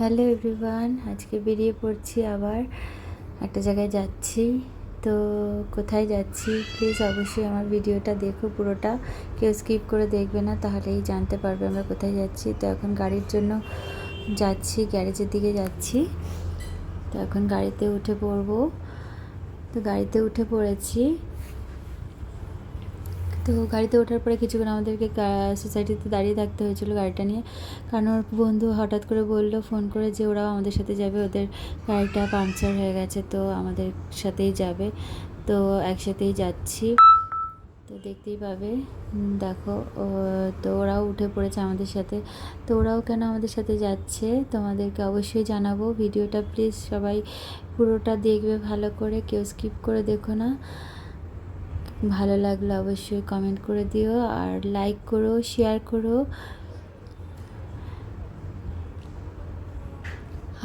Hello everyone, আজকে বেরিয়ে পড়ছি আবার একটা জায়গায় যাচ্ছি। তো কোথায় যাচ্ছি? প্লিজ অবশ্যই আমার ভিডিওটা দেখো পুরোটা। কেউ স্কিপ করে দেখবে না, তাহলেই জানতে পারবে আমরা কোথায় যাচ্ছি। তো এখন গাড়ির জন্য যাচ্ছি, গ্যারেজের দিকে যাচ্ছি। তো এখন গাড়িতে উঠে পড়ব। তো গাড়িতে উঠে পড়েছি। তো গাড়িতে ওঠার পরে কিছুক্ষণ আমাদেরকে সোসাইটিতে দাঁড়িয়ে থাকতে হয়েছিল গাড়িটা নিয়ে। কারণ ওর বন্ধু হঠাৎ করে বলল ফোন করে যে ওরাও আমাদের সাথে যাবে, ওদের গাড়িটা পাংচার হয়ে গেছে, তো আমাদের সাথেই যাবে। তো একসাথেই যাচ্ছি। তো দেখতেই পাবে। দেখো তো ওরাও উঠে পড়েছে আমাদের সাথে। তো ওরাও কেন আমাদের সাথে যাচ্ছে, তোমাদেরকে অবশ্যই জানাব। ভিডিওটা প্লিজ সবাই পুরোটা দেখবে ভালো করে, কেউ স্কিপ করে দেখো না। ভালো লাগলে অবশ্যই কমেন্ট করে দিও আর লাইক করো শেয়ার করো।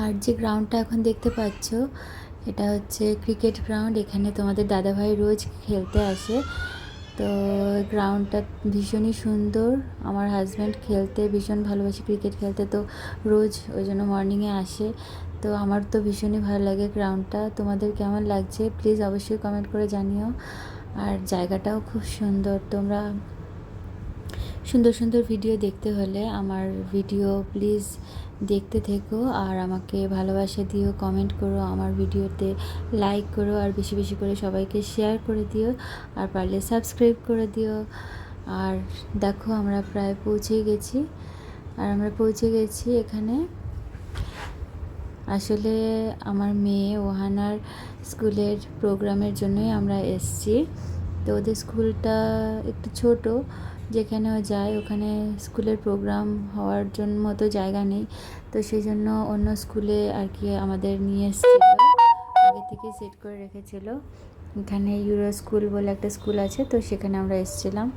আর যে গ্রাউন্ডটা এখন দেখতে পাচ্ছ, এটা হচ্ছে ক্রিকেট গ্রাউন্ড এখানে তোমাদের দাদাভাই রোজ খেলতে আসে। তো গ্রাউন্ডটা ভীষণই সুন্দর। আমার হাজব্যান্ড খেলতে ভীষণ ভালোবাসে ক্রিকেট খেলতে, তো রোজ ওই জন্য মর্নিংয়ে আসে। তো আমার তো ভীষণই ভালো লাগে গ্রাউন্ডটা তোমাদের কেমন লাগছে? প্লিজ অবশ্যই কমেন্ট করে জানিও। আর জায়গাটাও খুব সুন্দর। তোমরা সুন্দর সুন্দর ভিডিও দেখতে হলে আমার ভিডিও প্লিজ দেখতে থেকো আর আমাকে ভালোবাসা দিও কমেন্ট করো, আমার ভিডিওতে লাইক করো আর বেশি বেশি করে সবাইকে শেয়ার করে দিও আর পারলে সাবস্ক্রাইব করে দিও। আর দেখো আমরা প্রায় পৌঁছেই গেছি, আর আমরা পৌঁছে গেছি এখানে আসলে আমার মেয়ে ওহানার স্কুলের প্রোগ্রামের জন্যই আমরা এসছি। তো ওদের স্কুলটা একটু ছোট, যেখানেও যায়, ওখানে স্কুলের প্রোগ্রাম হওয়ার জন্য মতো জায়গা নেই। তো সেই জন্য অন্য স্কুলে আর কি আমাদের নিয়ে এসেছিল। আগে থেকে সেট করে রেখেছিল। এখানে ইউরো স্কুল বলে একটা স্কুল আছে, তো সেখানে আমরা এসেছিলাম।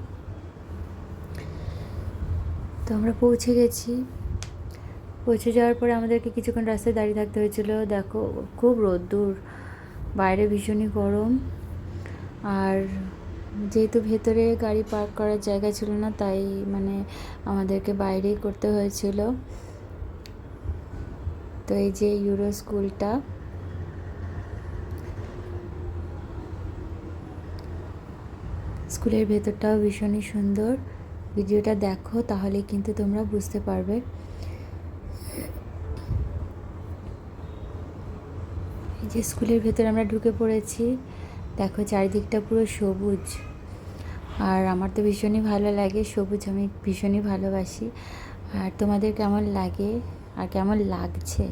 তো আমরা পৌঁছে গেছি। পৌঁছে যাওয়ার পরে আমাদেরকে কিছুক্ষণ রাস্তায় দাঁড়িয়ে থাকতে হয়েছিল। দেখো, খুব রোদ্দুর, বাইরে ভীষণই গরম। আর যেহেতু ভেতরে গাড়ি পার্ক করার জায়গা ছিল না, তাই মানে আমাদেরকে বাইরেই করতে হয়েছিল। তো এই যে ইউরো স্কুলটা। স্কুলের ভেতরটাও ভীষণই সুন্দর। ভিডিওটা দেখো, তাহলে কিন্তু তোমরা বুঝতে পারবে। যে স্কুলের ভেতরে আমরা ঢুকে পড়েছি, দেখো চারিদিকটা পুরো সবুজ। আর আমার তো ভীষণই ভালো লাগে, সবুজ আমি ভীষণই ভালোবাসি। আর তোমাদের কেমন লাগে আর কেমন লাগছে?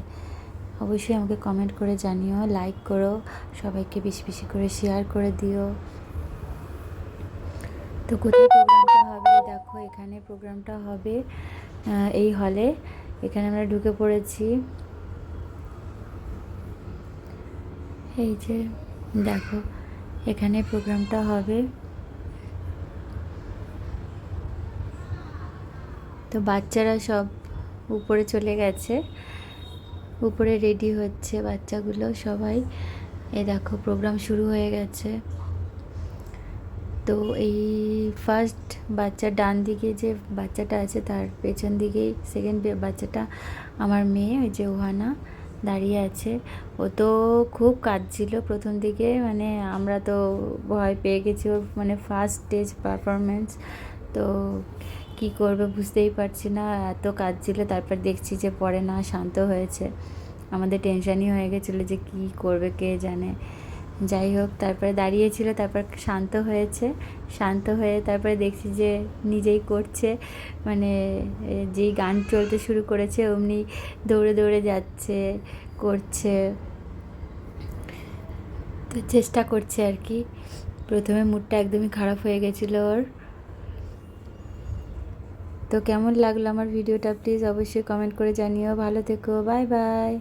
অবশ্যই আমাকে কমেন্ট করে জানিও লাইক করো, সবাইকে বেশি বেশি করে শেয়ার করে দিও। তো কোথায় প্রোগ্রামটা হবে? দেখো এখানে প্রোগ্রামটা হবে এই হলে এখানে আমরা ঢুকে পড়েছি। এই যে, দেখো, এখানে প্রোগ্রামটা হবে। তো বাচ্চারা সব উপরে চলে গেছে। উপরে রেডি হচ্ছে বাচ্চাগুলো সবাই। এ দেখো, প্রোগ্রাম শুরু হয়ে গেছে। তো এই ফার্স্ট বাচ্চার ডান দিকে যে বাচ্চাটা আছে, তার পেছন দিকেই সেকেন্ড বাচ্চাটা আমার মেয়ে, ওই যে ওহানা। দাঁড়িয়ে আছে। ও তো খুব কাঁদছিল প্রথম দিকে মানে আমরা তো ভয় পেয়ে গেছি ওর মানে ফার্স্ট স্টেজ পারফরমেন্স তো কি করবে বুঝতেই পারছি না, এত কাঁদছিল। তারপর দেখছি যে পরে না, শান্ত হয়েছে। আমাদের টেনশানই হয়ে গেছিল যে কি করবে, কে জানে। যাই হোক, তারপরে দাঁড়িয়েছিল তারপর শান্ত হয়েছে। শান্ত হয়ে তারপরে দেখছি যে নিজেই করছে। মানে যেই গান চলতে শুরু করেছে, অমনি দৌড়ে দৌড়ে যাচ্ছে, করছে। তো চেষ্টা করছে আর কি। প্রথমে মুডটা একদমই খারাপ হয়ে গেছিল ওর। তো কেমন লাগল আমার ভিডিওটা? প্লিজ অবশ্যই কমেন্ট করে জানিও। ভালো থেকো বাই বাই